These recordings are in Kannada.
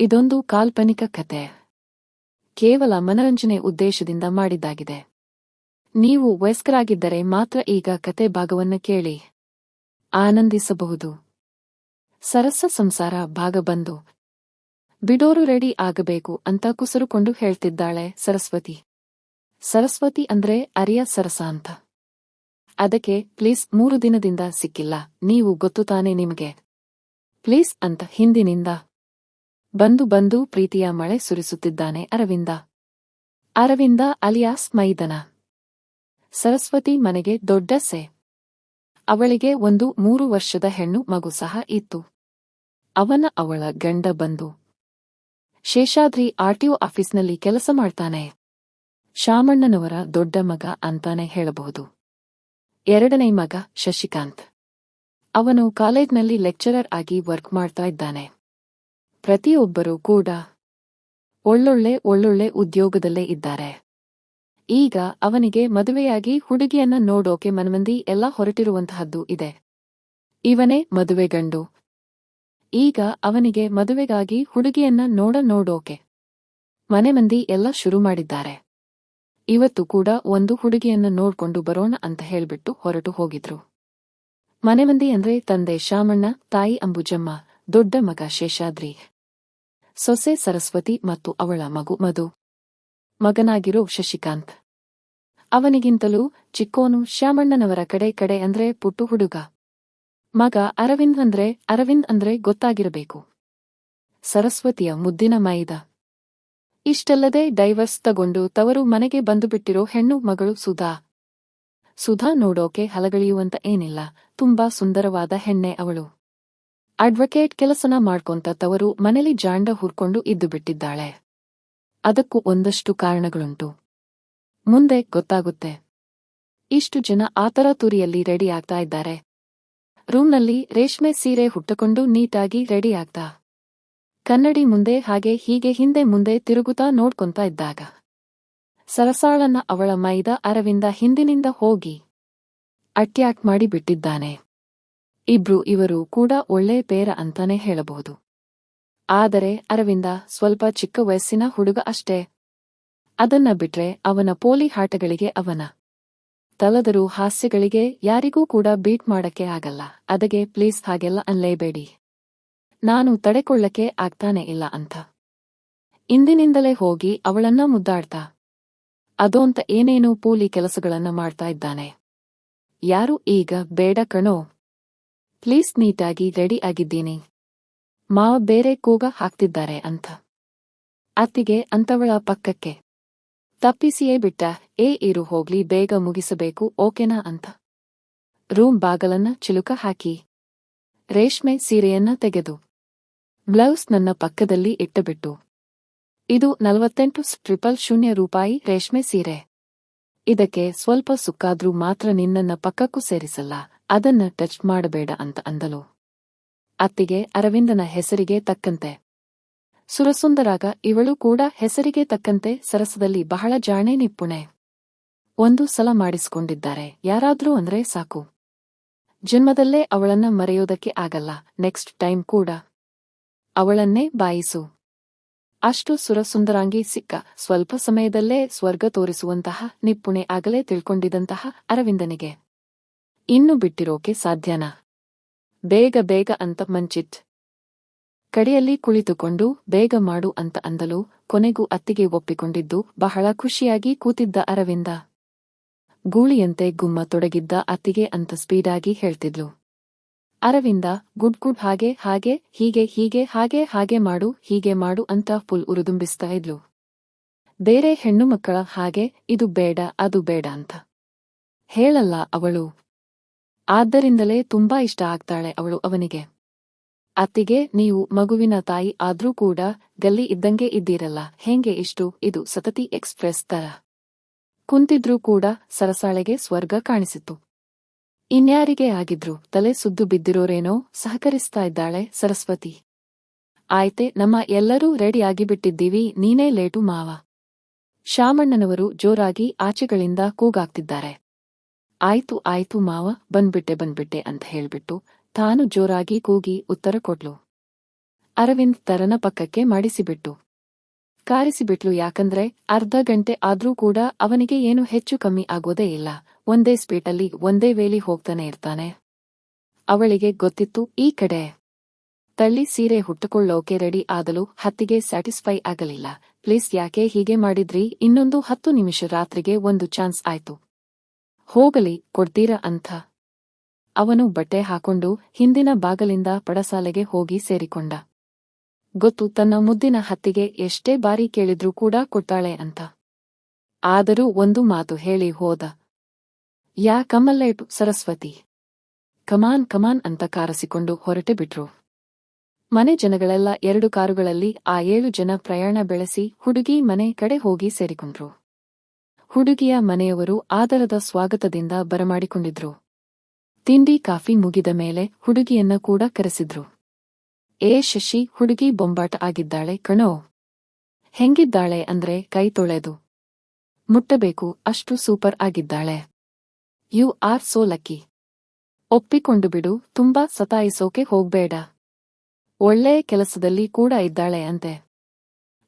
ಇದೊಂದು ಕಾಲ್ಪನಿಕ ಕತೆ. ಕೇವಲ ಮನರಂಜನೆ ಉದ್ದೇಶದಿಂದ ಮಾಡಿದ್ದಾಗಿದೆ. ನೀವು ವಯಸ್ಕರಾಗಿದ್ದರೆ ಮಾತ್ರ ಈಗ ಕತೆ ಭಾಗವನ್ನು ಕೇಳಿ. ಆನಂದಿಸಬಹುದು. ಸರಸ ಸಂಸಾರ ಭಾಗ ಬಂದು. ಬಿಡೋರು ರೆಡಿ ಆಗಬೇಕು ಅಂತ ಕುಸರುಕೊಂಡು ಹೇಳ್ತಿದ್ದಾಳೆ ಸರಸ್ವತಿ. ಸರಸ್ವತಿ ಅಂದ್ರೆ ಅರಿಯ ಸರಸ ಅಂತ. ಅದಕ್ಕೆ ಪ್ಲೀಸ್ ಮೂರು ದಿನದಿಂದ ಸಿಕ್ಕಿಲ್ಲ, ನೀವು ಗೊತ್ತು ತಾನೆ ನಿಮಗೆ. ಪ್ಲೀಸ್ ಅಂತ ಹಿಂದಿನಿಂದ. ಬಂದು ಬಂದು ಪ್ರೀತಿಯ ಮಳೆ ಸುರಿಸುತ್ತಿದ್ದಾನೆ ಅರವಿಂದ. ಅರವಿಂದ ಅಲಿಯಾಸ್ ಮೈದನ. ಸರಸ್ವತಿ ಮನೆಗೆ ದೊಡ್ಡ ಸೆ. ಅವಳಿಗೆ ಒಂದು ಮೂರು ವರ್ಷದ ಹೆಣ್ಣು ಮಗು ಸಹ ಇತ್ತು. ಅವನ ಅವಳ ಗಂಡ ಬಂದು. ಶೇಷಾದ್ರಿ ಆರ್ಟಿಒ ಆಫೀಸ್ನಲ್ಲಿ ಕೆಲಸ ಮಾಡ್ತಾನೆ. ಶಾಮಣ್ಣನವರ ದೊಡ್ಡ ಮಗ ಅಂತಾನೆ ಹೇಳಬಹುದು. ಎರಡನೇ ಮಗ ಶಶಿಕಾಂತ್. ಅವನು ಕಾಲೇಜ್ನಲ್ಲಿ ಲೆಕ್ಚರರ್ ಆಗಿ ವರ್ಕ್ ಮಾಡ್ತಾ ಇದ್ದಾನೆ. ಪ್ರತಿಯೊಬ್ಬರೂ ಕೂಡ ಒಳ್ಳೊಳ್ಳೆ ಒಳ್ಳೊಳ್ಳೆ ಉದ್ಯೋಗದಲ್ಲೇ ಇದ್ದಾರೆ. ಈಗ ಅವನಿಗೆ ಮದುವೆಯಾಗಿ ಹುಡುಗಿಯನ್ನ ನೋಡೋಕೆ ಮನಮಂದಿ ಎಲ್ಲ ಹೊರಟಿರುವಂತಹದ್ದು ಇದೆ. ಇವನೇ ಮದುವೆ ಗಂಡು. ಈಗ ಅವನಿಗೆ ಮದುವೆಗಾಗಿ ಹುಡುಗಿಯನ್ನ ನೋಡ ನೋಡೋಕೆ ಮನೆ ಮಂದಿ ಎಲ್ಲ ಶುರು ಮಾಡಿದ್ದಾರೆ. ಇವತ್ತು ಕೂಡ ಒಂದು ಹುಡುಗಿಯನ್ನ ನೋಡ್ಕೊಂಡು ಬರೋಣ ಅಂತ ಹೇಳ್ಬಿಟ್ಟು ಹೊರಟು ಹೋಗಿದ್ರು. ಮನೆ ಮಂದಿ ಅಂದ್ರೆ ತಂದೆ ಶಾಮಣ್ಣ ತಾಯಿ ಅಂಬುಜಮ್ಮ, ದೊಡ್ಡ ಮಗ ಶೇಷಾದ್ರಿ. ಸೊಸೆ ಸರಸ್ವತಿ ಮತ್ತು ಅವಳ ಮಗು ಮಧು. ಮಗನಾಗಿರೋ ಶಶಿಕಾಂತ್. ಅವನಿಗಿಂತಲೂ ಚಿಕ್ಕೋನು ಶ್ಯಾಮಣ್ಣನವರ ಕಡೆ ಕಡೆ ಅಂದ್ರೆ ಪುಟ್ಟು ಹುಡುಗ. ಮಗ ಅರವಿಂದ್ ಅಂದ್ರೆ ಅರವಿಂದ್ ಅಂದ್ರೆ ಗೊತ್ತಾಗಿರಬೇಕು. ಸರಸ್ವತಿಯ ಮುದ್ದಿನ ಮೈದ. ಇಷ್ಟಲ್ಲದೆ ಡೈವರ್ಸ್ ತಗೊಂಡು ತವರು ಮನೆಗೆ ಬಂದುಬಿಟ್ಟಿರೋ ಹೆಣ್ಣು ಮಗಳು ಸುಧಾ. ಸುಧಾ ನೋಡೋಕೆ ಹಲಗಳಿಯುವಂತ ಏನಿಲ್ಲ, ತುಂಬಾ ಸುಂದರವಾದ ಹೆಣ್ಣೆ ಅವಳು. ಅಡ್ವೊಕೇಟ್ ಕೆಲಸನ ಮಾಡ್ಕೊಂತ ತವರು ಮನೇಲಿ ಜಾಂಡ ಹುರ್ಕೊಂಡು ಇದ್ದು ಬಿಟ್ಟಿದ್ದಾಳೆ. ಅದಕ್ಕೂ ಒಂದಷ್ಟು ಕಾರಣಗಳುಂಟು. ಮುಂದೆ ಗೊತ್ತಾಗುತ್ತೆ. ಇಷ್ಟು ಜನ ಆತರ ತುರಿಯಲ್ಲಿ ರೆಡಿ ಆಗ್ತಾ ಇದ್ದಾರೆ. ರೂಮ್ನಲ್ಲಿ ರೇಷ್ಮೆ ಸೀರೆ ಹುಟ್ಟಕೊಂಡು ನೀಟಾಗಿ ರೆಡಿ ಆಗ್ತಾ. ಕನ್ನಡಿ ಮುಂದೆ ಹಾಗೆ ಹೀಗೆ ಹಿಂದೆ ಮುಂದೆ ತಿರುಗುತ್ತಾ ನೋಡ್ಕೊಂತ ಇದ್ದಾಗ. ಸರಸಾಳನ್ನ ಅವಳ ಮೈದ ಅರವಿಂದ ಹಿಂದಿನಿಂದ ಹೋಗಿ. ಅಟ್ಯಾಕ್ ಮಾಡಿ ಬಿಟ್ಟಿದ್ದಾನೆ. ಇಬ್ರು ಇವರು ಕೂಡ ಒಳ್ಳೆ ಪೇರ ಅಂತಾನೆ ಹೇಳಬಹುದು. ಆದರೆ ಅರವಿಂದ ಸ್ವಲ್ಪ ಚಿಕ್ಕ ವಯಸ್ಸಿನ ಹುಡುಗ ಅಷ್ಟೇ. ಅದನ್ನ ಬಿಟ್ರೆ ಅವನ ಪೋಲಿ ಹಾಟಗಳಿಗೆ ಅವನ. ತಲದರು ಹಾಸ್ಯಗಳಿಗೆ ಯಾರಿಗೂ ಕೂಡ ಬೀಟ್ ಮಾಡಕ್ಕೆ ಆಗಲ್ಲ. ಅದಗೆ ಪ್ಲೀಸ್ ಹಾಗೆಲ್ಲ ಅನ್ಲೇಬೇಡಿ. ನಾನು ತಡೆಕೊಳ್ಳಕ್ಕೆ ಆಗ್ತಾನೆ ಇಲ್ಲ ಅಂತ. ಇಂದಿನಿಂದಲೇ ಹೋಗಿ ಅವಳನ್ನ ಮುದ್ದಾಡ್ತಾ. ಅದೋಂತ ಏನೇನೋ ಪೂಲಿ ಕೆಲಸಗಳನ್ನ ಮಾಡ್ತಾ ಇದ್ದಾನೆ. ಯಾರು ಈಗ ಬೇಡ ಕಣೋ. ಪ್ಲೀಸ್ ನೀಟಾಗಿ ರೆಡಿ ಆಗಿದ್ದೀನಿ. ಮಾವ ಬೇರೆ ಕೂಗ ಹಾಕ್ತಿದ್ದಾರೆ ಅಂತ. ಅತ್ತಿಗೆ ಅಂತವಳ ಪಕ್ಕಕ್ಕೆ. ತಪ್ಪಿಸಿಯೇ ಬಿಟ್ಟ, ಏ ಇರು ಹೋಗ್ಲಿ, ಬೇಗ ಮುಗಿಸಬೇಕು, ಓಕೆನಾ ಅಂತ. ರೂಮ್ ಬಾಗಲನ್ನ ಚಿಲುಕ ಹಾಕಿ. ರೇಷ್ಮೆ ಸೀರೆಯನ್ನ ತೆಗೆದು. ಬ್ಲೌಸ್ ನನ್ನ ಪಕ್ಕದಲ್ಲಿ ಇಟ್ಟಬಿಟ್ಟು. ಇದು ನಲವತ್ತೆಂಟು ಟ್ರಿಪಲ್ ಶೂನ್ಯ ರೂಪಾಯಿ ರೇಷ್ಮೆ ಸೀರೆ. ಇದಕ್ಕೆ ಸ್ವಲ್ಪ ಸುಕ್ಕಾದ್ರೂ ಮಾತ್ರ ನಿನ್ನನ್ನ ಪಕ್ಕಕ್ಕೂ ಸೇರಿಸಲ್ಲ. ಅದನ್ನ ಟಚ್ ಮಾಡಬೇಡ ಅಂತ ಅಂದಲು ಅತ್ತಿಗೆ ಅರವಿಂದನ ಹೆಸರಿಗೆ ತಕ್ಕಂತೆ. ಸುರಸುಂದರಾಗ ಇವಳು ಕೂಡ ಹೆಸರಿಗೆ ತಕ್ಕಂತೆ ಸರಸದಲ್ಲಿ ಬಹಳ ಜಾಣೆ ನಿಪ್ಪುಣೆ. ಒಂದು ಸಲ ಮಾಡಿಸಿಕೊಂಡಿದ್ದಾರೆ, ಯಾರಾದ್ರೂ ಅಂದ್ರೆ ಸಾಕು. ಜನ್ಮದಲ್ಲೇ ಅವಳನ್ನ ಮರೆಯೋದಕ್ಕೆ ಆಗಲ್ಲ, ನೆಕ್ಸ್ಟ್ ಟೈಮ್ ಕೂಡ. ಅವಳನ್ನೇ ಬಾಯಿಸು. ಅಷ್ಟು ಸುರಸುಂದರಾಂಗಿ ಸಿಕ್ಕ, ಸ್ವಲ್ಪ ಸಮಯದಲ್ಲೇ ಸ್ವರ್ಗ ತೋರಿಸುವಂತಹ ನಿಪ್ಪುಣೆ ಆಗಲೇ ತಿಳ್ಕೊಂಡಿದಂತಹ ಅರವಿಂದನಿಗೆ. ಇನ್ನು ಬಿಟ್ಟಿರೋಕೆ ಸಾಧ್ಯನಾ? ಬೇಗ ಬೇಗ ಅಂತ ಮಂಚಿತ್. ಕಡೆಯಲ್ಲಿ ಕುಳಿತುಕೊಂಡು, ಬೇಗ ಮಾಡು ಅಂತ ಅಂದಲು, ಕೊನೆಗೂ ಅತ್ತಿಗೆ ಒಪ್ಪಿಕೊಂಡಿದ್ದು, ಬಹಳ ಖುಷಿಯಾಗಿ ಕೂತಿದ್ದ ಅರವಿಂದ. ಗೂಳಿಯಂತೆ ಗುಮ್ಮ ತೊಡಗಿದ್ದ ಅತ್ತಿಗೆ ಅಂತ ಸ್ಪೀಡಾಗಿ ಹೇಳ್ತಿದ್ಲು. ಅರವಿಂದ, ಗುಡ್ ಗುಡ್ ಹಾಗೆ ಹಾಗೆ, ಹೀಗೆ ಹೀಗೆ, ಹಾಗೆ ಹಾಗೆ ಮಾಡು, ಹೀಗೆ ಮಾಡು ಅಂತ ಫುಲ್ ಉರುದುಂಬಿಸ್ತಾ ಇದ್ಲು. ಬೇರೆ ಹೆಣ್ಣು ಮಕ್ಕಳ ಹಾಗೆ, ಇದು ಬೇಡ, ಅದು ಬೇಡ ಅಂತ. ಹೇಳಲ್ಲ ಅವಳು. ಆದ್ದರಿಂದಲೇ ತುಂಬಾ ಇಷ್ಟ ಆಗ್ತಾಳೆ ಅವಳು ಅವನಿಗೆ. ಅತ್ತಿಗೆ, ನೀವು ಮಗುವಿನ ತಾಯಿ ಆದ್ರೂ ಕೂಡ ಗಲ್ಲಿ ಇದ್ದಂಗೆ ಇದ್ದೀರಲ್ಲ, ಹೆಂಗೆ ಇಷ್ಟು? ಇದು ಸತತಿ ಎಕ್ಸ್ಪ್ರೆಸ್ ತರ. ಕುಂತಿದ್ರೂ ಕೂಡ ಸರಸಾಳೆಗೆ ಸ್ವರ್ಗ ಕಾಣಿಸಿತು ಇನ್ಯಾರಿಗೆ ಆಗಿದ್ರು? ತಲೆ ಸುದ್ದು ಬಿದ್ದಿರೋರೇನೋ? ಸಹಕರಿಸ್ತಾ ಇದ್ದಾಳೆ ಸರಸ್ವತಿ. ಆಯ್ತೆ, ನಮ್ಮ ಎಲ್ಲರೂ ರೆಡಿಯಾಗಿ ಬಿಟ್ಟಿದ್ದೀವಿ ನೀನೇ ಲೇಟು ಮಾವ. ಶಾಮಣ್ಣನವರು ಜೋರಾಗಿ ಆಚೆಗಳಿಂದ ಕೂಗಾಗ್ತಿದ್ದಾರೆ. ಆಯ್ತು ಆಯ್ತು ಮಾವ, ಬಂದ್ಬಿಟ್ಟೆ ಬಂದ್ಬಿಟ್ಟೆ ಅಂತ ಹೇಳ್ಬಿಟ್ಟು ತಾನು ಜೋರಾಗಿ ಕೂಗಿ ಉತ್ತರ ಕೊಡ್ಲು ಅರವಿಂದ್ ತರನ ಪಕ್ಕಕ್ಕೆ ಮಾಡಿಸಿಬಿಟ್ಟು. ಕಾರಿಸಿಬಿಟ್ಲು ಯಾಕಂದ್ರೆ ಅರ್ಧ ಗಂಟೆ ಆದ್ರೂ ಕೂಡ ಅವನಿಗೆ ಏನು ಹೆಚ್ಚು ಕಮ್ಮಿ ಆಗೋದೇ ಇಲ್ಲ. ಒಂದೇ ಸ್ಪೀಟಲ್ಲಿ ಒಂದೇ ವೇಳಿ ಹೋಗ್ತಾನೆ ಇರ್ತಾನೆ. ಅವಳಿಗೆ ಗೊತ್ತಿತ್ತು, ಈ ಕಡೆ ತಳ್ಳಿ ಸೀರೆ ಹುಟ್ಟುಕೊಳ್ಳೋಕೆ ರೆಡಿ ಆದಲು ಹತ್ತಿಗೆ ಸ್ಯಾಟಿಸ್ಫೈ ಆಗಲಿಲ್ಲ. ಪ್ಲೀಸ್ ಯಾಕೆ ಹೀಗೆ ಮಾಡಿದ್ರಿ? ಇನ್ನೊಂದು ಹತ್ತು ನಿಮಿಷ ರಾತ್ರಿಗೆ ಒಂದು ಚಾನ್ಸ್ ಆಯ್ತು. ಹೋಗಲಿ, ಕೊಡ್ತೀರ ಅಂಥ. ಅವನು ಬಟ್ಟೆ ಹಾಕೊಂಡು ಹಿಂದಿನ ಬಾಗಲಿಂದ ಪಡಸಾಲೆಗೆ ಹೋಗಿ ಸೇರಿಕೊಂಡ. ಗೊತ್ತು, ತನ್ನ ಮುದ್ದಿನ ಹತ್ತಿಗೆ ಎಷ್ಟೇ ಬಾರಿ ಕೇಳಿದ್ರೂ ಕೂಡ ಕೊಡ್ತಾಳೆ ಅಂತ. ಆದರೂ ಒಂದು ಮಾತು ಹೇಳಿ ಹೋದ. ಯಾ ಕಮಲ್ಲೇಟು Saraswati. Come on come on ಅಂತ ಕಾರಸಿಕೊಂಡು ಹೊರಟೆ ಬಿಟ್ರು. ಮನೆ ಜನಗಳೆಲ್ಲ ಎರಡು ಕಾರುಗಳಲ್ಲಿ ಆ ಏಳು ಜನ ಪ್ರಯಾಣ ಬೆಳೆಸಿ ಹುಡುಗಿ ಮನೆ ಕಡೆ ಹೋಗಿ ಸೇರಿಕೊಂಡ್ರು. ಹುಡುಗಿಯ ಮನೆಯವರು ಆದರದ ಸ್ವಾಗತದಿಂದ ಬರಮಾಡಿಕೊಂಡಿದ್ರು. ತಿಂಡಿ ಕಾಫಿ ಮುಗಿದ ಮೇಲೆ ಹುಡುಗಿಯನ್ನ ಕೂಡ ಕರೆಸಿದ್ರು. ಏ ಶಶಿ, ಹುಡುಗಿ ಬೊಂಬಾಟ ಆಗಿದ್ದಾಳೆ ಕಣೋ. ಹೆಂಗಿದ್ದಾಳೆ ಅಂದ್ರೆ ಕೈ ತೊಳೆದು. ಮುಟ್ಟಬೇಕು, ಅಷ್ಟು ಸೂಪರ್ ಆಗಿದ್ದಾಳೆ. You are so lucky. ಒಪ್ಪಿಕೊಂಡು ಬಿಡು, ತುಂಬಾ ಸತಾಯಿಸೋಕೆ ಹೋಗ್ಬೇಡ. ಒಳ್ಳೆ ಕೆಲಸದಲ್ಲಿ ಕೂಡ ಇದ್ದಾಳೆ ಅಂತೆ.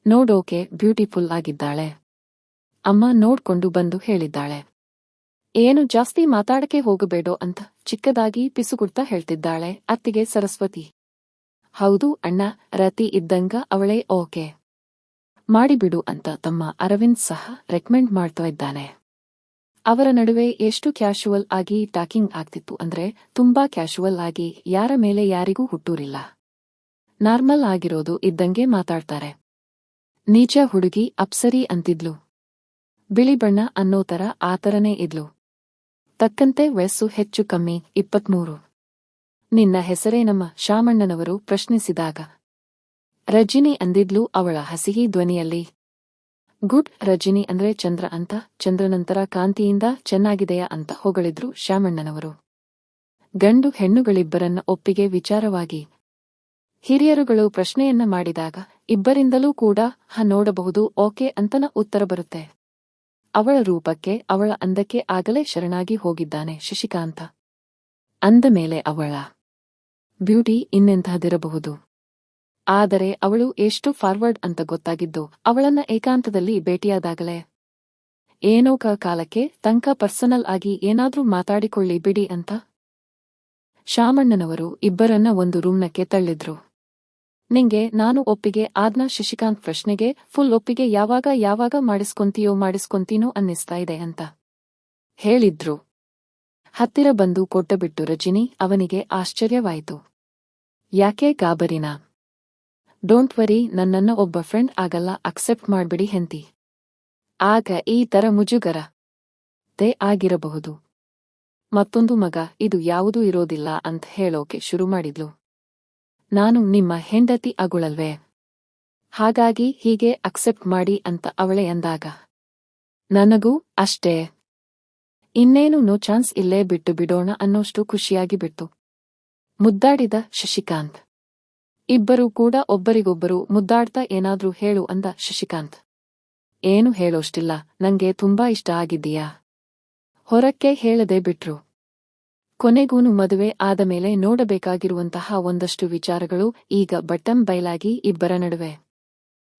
ನೋಡೋಕೆ ಬ್ಯೂಟಿಫುಲ್ ಆಗಿದ್ದಾಳೆ. ಅಮ್ಮ ನೋಡ್ಕೊಂಡು ಬಂದು ಹೇಳಿದ್ದಾಳೆ. ಏನು ಜಾಸ್ತಿ ಮಾತಾಡಕೆ ಹೋಗಬೇಡೋ ಅಂತ ಚಿಕ್ಕದಾಗಿ ಪಿಸುಗುಡ್ತಾ ಹೇಳ್ತಿದ್ದಾಳೆ ಅತ್ತಿಗೆ ಸರಸ್ವತಿ. ಹೌದು ಅಣ್ಣ, ರತಿ ಇದ್ದಂಗ ಅವಳೇ ಓಕೆ. ಮಾಡಿಬಿಡು ಅಂತ ತಮ್ಮ ಅರವಿಂದ್ ಸಹ ರೆಕಮೆಂಡ್ ಮಾಡ್ತಾ ಇದ್ದಾನೆ. ಅವರ ನಡುವೆ ಎಷ್ಟು ಕ್ಯಾಶುವಲ್ ಆಗಿ ಟಾಕಿಂಗ್ ಆಗ್ತಿತ್ತು ಅಂದ್ರೆ ತುಂಬಾ ಕ್ಯಾಶುವಲ್ ಆಗಿ ಯಾರ ಮೇಲೆ ಯಾರಿಗೂ ಹುಟ್ಟೂರಿಲ್ಲ. ನಾರ್ಮಲ್ ಆಗಿರೋದು ಇದ್ದಂಗೆ ಮಾತಾಡ್ತಾರೆ. ನೀಚ ಹುಡುಗಿ ಅಪ್ಸರಿ ಅಂತಿದ್ಲು. ಬಿಳಿ ಬಣ್ಣ ಅನ್ನೋ ತರ ಆತರನೇ ಇದ್ಲು. ತಕ್ಕಂತೆ ವಯಸ್ಸು ಹೆಚ್ಚು ಕಮ್ಮಿ, ಇಪ್ಪತ್ಮೂರು. ನಿನ್ನ ಹೆಸರೇನಮ್ಮ ಶಾಮಣ್ಣನವರು ಪ್ರಶ್ನಿಸಿದಾಗ. ರಜಿನಿ ಅಂದಿದ್ಲು ಅವಳ ಹಸಿಹಿ ಧ್ವನಿಯಲ್ಲಿ. ಗುಡ್ ರಜಿನಿ ಅಂದ್ರೆ ಚಂದ್ರ ಅಂತ, ಚಂದ್ರನಂತರ ಕಾಂತಿಯಿಂದ ಚೆನ್ನಾಗಿದೆಯಾ ಅಂತ ಹೊಗಳಿದ್ರು ಶ್ಯಾಮಣ್ಣನವರು ಗಂಡು ಹೆಣ್ಣುಗಳಿಬ್ಬರನ್ನ ಒಪ್ಪಿಗೆ ವಿಚಾರವಾಗಿ. ಹಿರಿಯರುಗಳು ಪ್ರಶ್ನೆಯನ್ನ ಮಾಡಿದಾಗ, ಇಬ್ಬರಿಂದಲೂ ಕೂಡ, ಹ ನೋಡಬಹುದು, ಓಕೆ ಅಂತನ ಉತ್ತರ ಬರುತ್ತೆ. ಅವಳ ರೂಪಕ್ಕೆ ಅವಳ ಅಂದಕ್ಕೆ ಆಗಲೇ ಶರಣಾಗಿ ಹೋಗಿದ್ದಾನೆ ಶಶಿಕಾಂತ. ಅಂದ ಮೇಲೆ ಅವಳ ಬ್ಯೂಟಿ ಇನ್ನೆಂತಹದಿರಬಹುದು. ಆದರೆ ಅವಳು ಎಷ್ಟು ಫಾರ್ವರ್ಡ್ ಅಂತ ಗೊತ್ತಾಗಿದ್ದು ಅವಳನ್ನ ಏಕಾಂತದಲ್ಲಿ ಭೇಟಿಯಾದಾಗಲೇ. ಏನೋ ಕಾಲಕ್ಕೆ ತಂಕ ಪರ್ಸನಲ್ ಆಗಿ ಏನಾದ್ರೂ ಮಾತಾಡಿಕೊಳ್ಳಿ ಬಿಡಿ ಅಂತ. ಶಾಮಣ್ಣನವರು ಇಬ್ಬರನ್ನ ಒಂದು ರೂಮ್ನಕ್ಕೆ ತಳ್ಳಿದ್ರು. ನಿಂಗೆ, ನಾನು ಒಪ್ಪಿಗೆ, ಆದ್ನ ಶಶಿಕಾಂತ್ ಪ್ರಶ್ನೆಗೆ, ಫುಲ್ ಒಪ್ಪಿಗೆ, ಯಾವಾಗ ಯಾವಾಗ ಮಾಡಿಸ್ಕೊಂತೀಯೋ, ಮಾಡಿಸ್ಕೊಂತೀನೋ ಅನ್ನಿಸ್ತಾ ಇದೆ ಅಂತ. ಹೇಳಿದ್ರು. ಹತ್ತಿರ ಬಂದು ಕೊಟ್ಟಬಿಟ್ಟು ರಜಿನಿ, ಅವನಿಗೆ ಆಶ್ಚರ್ಯವಾಯಿತು. ಯಾಕೆ ಗಾಬರಿನಾ? ಡೋಂಟ್ ವರಿ, ನನ್ನನ್ನ ಒಬ್ಬ ಫ್ರೆಂಡ್ ಆಗಲ್ಲ, ಅಕ್ಸೆಪ್ಟ್ ಮಾಡ್ಬಿಡಿ ಹೆಂತಿ ಆಗ ಈ ತರ ಮುಜುಗರ. ದೇ ಆಗಿರಬಹುದು. ಮತ್ತೊಂದು ಮಗ, ಇದು ಯಾವುದೂ ಇರೋದಿಲ್ಲ ಅಂತ ಹೇಳೋಕೆ ಶುರು ಮಾಡಿದ್ಲು. ನಾನು ನಿಮ್ಮ ಹೆಂಡತಿ ಅಗುಳಲ್ವೇ? ಹಾಗಾಗಿ ಹೀಗೆ ಅಕ್ಸೆಪ್ಟ್ ಮಾಡಿ ಅಂತ ಅವಳೆ ಅಂದಾಗ, ನನಗೂ ಅಷ್ಟೇ. ಇನ್ನೇನು ನೋ ಚಾನ್ಸ್ ಇಲ್ಲೇ ಬಿಟ್ಟು ಬಿಡೋಣ ಅನ್ನೋಷ್ಟು ಖುಷಿಯಾಗಿ ಬಿಟ್ಟು ಮುದ್ದಾಡಿದ ಶಶಿಕಾಂತ್. ಇಬ್ಬರೂ ಕೂಡ ಒಬ್ಬರಿಗೊಬ್ಬರು ಮುದ್ದಾಡ್ತಾ ಏನಾದ್ರೂ ಹೇಳು ಅಂದ ಶಶಿಕಾಂತ್. ಏನು ಹೇಳೋಷ್ಟಿಲ್ಲ, ನಂಗೆ ತುಂಬಾ ಇಷ್ಟ ಆಗಿದ್ದೀಯಾ? ಹೊರಕ್ಕೆ ಹೇಳದೆ ಬಿಟ್ರು. ಕೊನೆಗೂನು ಮದುವೆ ಆದ ಮೇಲೆ ನೋಡಬೇಕಾಗಿರುವಂತಹ ಒಂದಷ್ಟು ವಿಚಾರಗಳು ಈಗ ಬಟ್ಟಂ ಬಯಲಾಗಿ ಇಬ್ಬರ ನಡುವೆ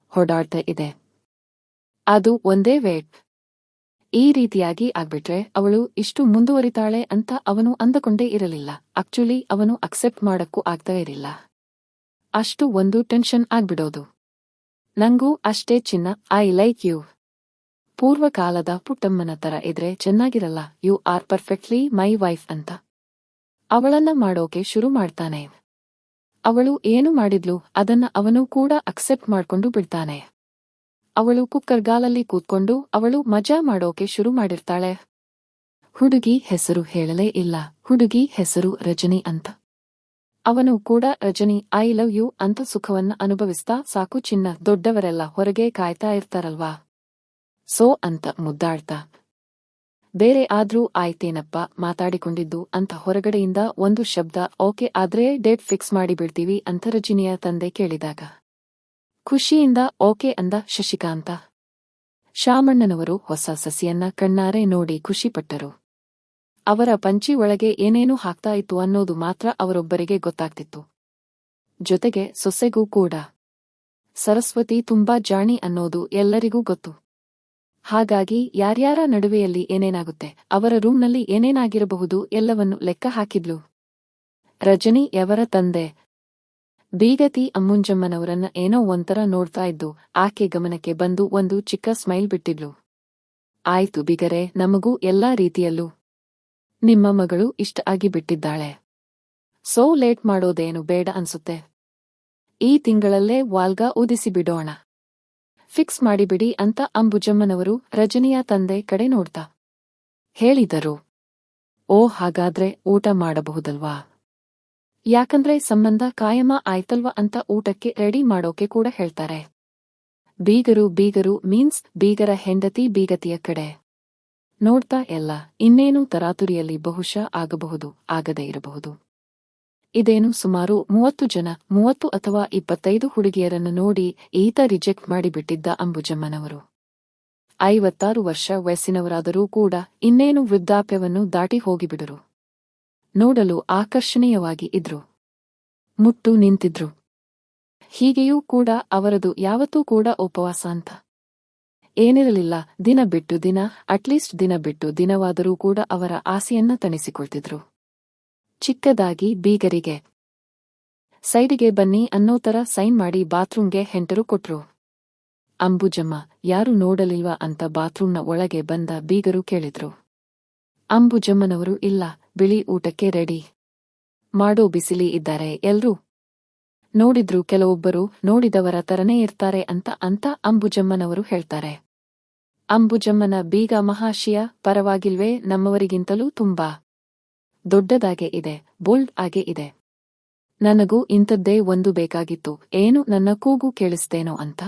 ಹೊಡಾಡ್ತಾ ಇದೆ. ಅದು ಒಂದೇ ವೇಟ್. ಈ ರೀತಿಯಾಗಿ ಆಗ್ಬಿಟ್ರೆ ಅವಳು ಇಷ್ಟು ಮುಂದುವರಿತಾಳೆ ಅಂತ ಅವನು ಅಂದಕೊಂಡೇ ಇರಲಿಲ್ಲ. ಆಕ್ಚುಲಿ ಅವನು ಅಕ್ಸೆಪ್ಟ್ ಮಾಡಕ್ಕೂ ಆಗ್ತಾ ಇರಲಿಲ್ಲ. ಅಷ್ಟು ಒಂದು ಟೆನ್ಷನ್ ಆಗ್ಬಿಡೋದು. ನಂಗೂ ಅಷ್ಟೇ ಚಿನ್ನ. I like you. ಪೂರ್ವಕಾಲದ ಪುಟ್ಟಮ್ಮನ ತರ ಇದ್ರೆ ಚೆನ್ನಾಗಿರಲ್ಲ. You are perfectly my wife ಅಂತ. ಅವಳನ್ನ ಮಾಡೋಕೆ ಶುರು ಮಾಡ್ತಾನೆ. ಅವಳು ಏನು ಮಾಡಿದ್ಲು ಅದನ್ನ ಅವನು ಕೂಡ ಅಕ್ಸೆಪ್ಟ್ ಮಾಡ್ಕೊಂಡು ಬಿಡ್ತಾನೆ. ಅವಳು ಕುಕ್ಕರ್ಗಾಲಲ್ಲಿ ಕೂತ್ಕೊಂಡು ಅವಳು ಮಜಾ ಮಾಡೋಕೆ ಶುರು ಮಾಡಿರ್ತಾಳೆ. ಹುಡುಗಿ ಹೆಸರು ಹೇಳಲೇ ಇಲ್ಲ. ಹುಡುಗಿ ಹೆಸರು ರಜನಿ ಅಂತ. ಅವನು ಕೂಡ, ರಜನಿ, ಐ ಲವ್ ಯು ಅಂತ ಸುಖವನ್ನ ಅನುಭವಿಸ್ತಾ ಸಾಕು ಚಿನ್ನ, ದೊಡ್ಡವರೆಲ್ಲ ಹೊರಗೆ ಕಾಯ್ತಾ ಇರ್ತಾರಲ್ವಾ? ಸೋ ಅಂತ ಮುದ್ದಾಡ್ತಾ ಬೇರೆ ಆದ್ರೂ ಆಯ್ತೇನಪ್ಪ ಮಾತಾಡಿಕೊಂಡಿದ್ದು ಅಂತ ಹೊರಗಡೆಯಿಂದ ಒಂದು ಶಬ್ದ, ಓಕೆ ಆದ್ರೆ ಡೇಟ್ ಫಿಕ್ಸ್ ಮಾಡಿ ಬಿಡ್ತೀವಿ ಅಂತ ರಜಿನಿಯ ತಂದೆ ಕೇಳಿದಾಗ. ಖುಷಿಯಿಂದ ಓಕೆ ಅಂದ ಶಶಿಕಾಂತ. ಶಾಮಣ್ಣನವರು ಹೊಸ ಸಸಿಯನ್ನ ಕಣ್ಣಾರೆ ನೋಡಿ ಖುಷಿಪಟ್ಟರು. ಅವರ ಪಂಚಿ ಒಳಗೆ ಏನೇನು ಹಾಕ್ತಾ ಇತ್ತು ಅನ್ನೋದು ಮಾತ್ರ ಅವರೊಬ್ಬರಿಗೆ ಗೊತ್ತಾಗ್ತಿತ್ತು. ಜೊತೆಗೆ ಸೊಸೆಗೂ ಕೂಡ. ಸರಸ್ವತಿ ತುಂಬಾ ಜಾಣಿ ಅನ್ನೋದು ಎಲ್ಲರಿಗೂ ಗೊತ್ತು. ಹಾಗಾಗಿ ಯಾರ್ಯಾರ ನಡುವೆಯಲ್ಲಿ ಏನೇನಾಗುತ್ತೆ, ಅವರ ರೂಮ್ನಲ್ಲಿ ಏನೇನಾಗಿರಬಹುದು ಎಲ್ಲವನ್ನು ಲೆಕ್ಕ ಹಾಕಿದ್ಲು. ರಜನಿ ಯವರ ತಂದೆ. ಬೀಗತಿ ಅಮ್ಮುಂಜಮ್ಮನವರನ್ನ ಏನೋ ಒಂಥರ ನೋಡ್ತಾ ಇದ್ದು, ಆಕೆ ಗಮನಕ್ಕೆ ಬಂದು ಒಂದು ಚಿಕ್ಕ ಸ್ಮೈಲ್ ಬಿಟ್ಟಿದ್ಲು. ಆಯ್ತು ಬಿಗರೆ, ನಮಗೂ ಎಲ್ಲಾ ರೀತಿಯಲ್ಲೂ ನಿಮ್ಮ ಮಗಳು ಇಷ್ಟ ಆಗಿ ಬಿಟ್ಟಿದ್ದಾಳೆ. ಸೋ ಲೇಟ್ ಮಾಡೋದೇನು ಬೇಡ ಅನ್ಸುತ್ತೆ. ಈ ತಿಂಗಳಲ್ಲೇ ವಾಲ್ಗ ಊದಿಸಿ ಬಿಡೋಣ. ಫಿಕ್ಸ್ ಮಾಡಿಬಿಡಿ ಅಂತ ಅಂಬುಜಮ್ಮನವರು ರಜನಿಯ ತಂದೆ ಕಡೆ ನೋಡ್ತಾ ಹೇಳಿದರು. ಓ, ಹಾಗಾದ್ರೆ ಊಟ ಮಾಡಬಹುದಲ್ವಾ? ಯಾಕಂದ್ರೆ ಸಂಬಂಧ ಕಾಯಮ ಆಯ್ತಲ್ವ ಅಂತ ಊಟಕ್ಕೆ ರೆಡಿ ಮಾಡೋಕೆ ಕೂಡ ಹೇಳ್ತಾರೆ. ಬೀಗರು ಬೀಗರು ಮೀನ್ಸ್ ಬೀಗರ ಹೆಂಡತಿ ಬೀಗತಿಯ ಕಡೆ. ನೋಡ್ತಾ ಎಲ್ಲ, ಇನ್ನೇನು ತರಾತುರಿಯಲ್ಲಿ ಬಹುಶಃ ಆಗಬಹುದು, ಆಗದೇ ಇರಬಹುದು. ಇದೇನು ಸುಮಾರು ಮೂವತ್ತು ಜನ, ಮೂವತ್ತು ಅಥವಾ ಇಪ್ಪತ್ತೈದು ಹುಡುಗಿಯರನ್ನು ನೋಡಿ ಈತ ರಿಜೆಕ್ಟ್ ಮಾಡಿಬಿಟ್ಟಿದ್ದ ಅಂಬುಜಮ್ಮನವರು. ಐವತ್ತಾರು ವರ್ಷ ವಯಸ್ಸಿನವರಾದರೂ ಕೂಡ ಇನ್ನೇನು ವೃದ್ಧಾಪ್ಯವನ್ನು ದಾಟಿ ಹೋಗಿಬಿಡರು. ನೋಡಲು ಆಕರ್ಷಣೀಯವಾಗಿ ಇದ್ರು. ಮುಟ್ಟು ನಿಂತಿದ್ರು. ಹೀಗೆಯೂ ಕೂಡ ಅವರದು ಯಾವತ್ತೂ ಕೂಡ ಉಪವಾಸ ಅಂತ. ಏನಿರಲಿಲ್ಲ, ದಿನ ಬಿಟ್ಟು ದಿನ, ಅಟ್ಲೀಸ್ಟ್ ದಿನ ಬಿಟ್ಟು ದಿನವಾದರೂ ಕೂಡ ಅವರ ಆಸೆಯನ್ನ ತಣಿಸಿಕೊಳ್ತಿದ್ರು. ಚಿಕ್ಕದಾಗಿ ಬೀಗರಿಗೆ. ಸೈಡಿಗೆ ಬನ್ನಿ ಅನ್ನೋ ತರ ಸೈನ್ ಮಾಡಿ ಬಾತ್ರೂಂಗೆ ಹೆಂಟರು ಕೊಟ್ರು. ಅಂಬುಜಮ್ಮ, ಯಾರು ನೋಡಲಿಲ್ವಾ ಅಂತ ಬಾತ್ರೂಮ್ನ ಒಳಗೆ ಬಂದ ಬೀಗರು ಕೇಳಿದ್ರು. ಅಂಬುಜಮ್ಮನವರು, ಇಲ್ಲ, ಬಿಳಿ ಊಟಕ್ಕೆ ರೆಡಿ. ಮಾಡೋ ಬಿಸಿಲಿ ಇದ್ದಾರೆ, ಎಲ್ರೂ? ನೋಡಿದ್ರು ಕೆಲವೊಬ್ಬರು, ನೋಡಿದವರ ತರನೇ ಇರ್ತಾರೆ ಅಂತ ಅಂತ ಅಂಬುಜಮ್ಮನವರು ಹೇಳ್ತಾರೆ. ಅಂಬುಜಮ್ಮನ ಬೀಗ ಮಹಾಶಿಯ, ಪರವಾಗಿಲ್ವೇ, ನಮ್ಮವರಿಗಿಂತಲೂ ತುಂಬಾ. ದೊಡ್ಡದಾಗೆ ಇದೆ, ಬೋಲ್ಡ್ ಆಗೇ ಇದೆ. ನನಗೂ ಇಂಥದ್ದೇ ಒಂದು ಬೇಕಾಗಿತ್ತು, ಏನು ನನ್ನ ಕೂಗು ಕೇಳಿಸ್ತೇನೋ ಅಂತ.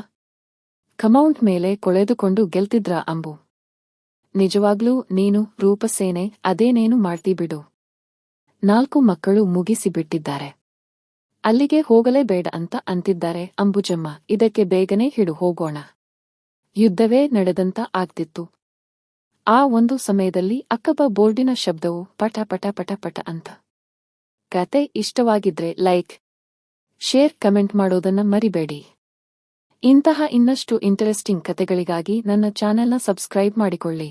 ಕಮೌಂಟ್ ಮೇಲೆ ಕೊಳೆದುಕೊಂಡು ಗೆಲ್ತಿದ್ರ ಅಂಬು. ನಿಜವಾಗ್ಲೂ ನೀನು ರೂಪಸೇನೆ, ಅದೇನೇನು ಮಾಡ್ತೀ ಬಿಡು. ನಾಲ್ಕು ಮಕ್ಕಳು ಮುಗಿಸಿಬಿಟ್ಟಿದ್ದಾರೆ. ಅಲ್ಲಿಗೆ ಹೋಗಲೇ ಬೇಡ ಅಂತ ಅಂತಿದ್ದಾರೆ ಅಂಬುಜಮ್ಮ, ಇದಕ್ಕೆ ಬೇಗನೆ ಹಿಡು ಹೋಗೋಣ. ಯುದ್ಧವೇ ನಡೆದಂತ ಆಗ್ತಿತ್ತು. ಆ ಒಂದು ಸಮಯದಲ್ಲಿ ಅಕ್ಕಬ ಬೋರ್ಡಿನ ಶಬ್ದವು ಪಟ ಪಟ ಪಟ ಪಟ ಅಂತ. ಕತೆ ಇಷ್ಟವಾಗಿದ್ರೆ ಲೈಕ್, ಶೇರ್, ಕಮೆಂಟ್ ಮಾಡೋದನ್ನ ಮರಿಬೇಡಿ. ಇಂತಹ ಇನ್ನಷ್ಟು ಇಂಟರೆಸ್ಟಿಂಗ್ ಕತೆಗಳಿಗಾಗಿ ನನ್ನ ಚಾನೆಲ್ನ ಸಬ್ಸ್ಕ್ರೈಬ್ ಮಾಡಿಕೊಳ್ಳಿ.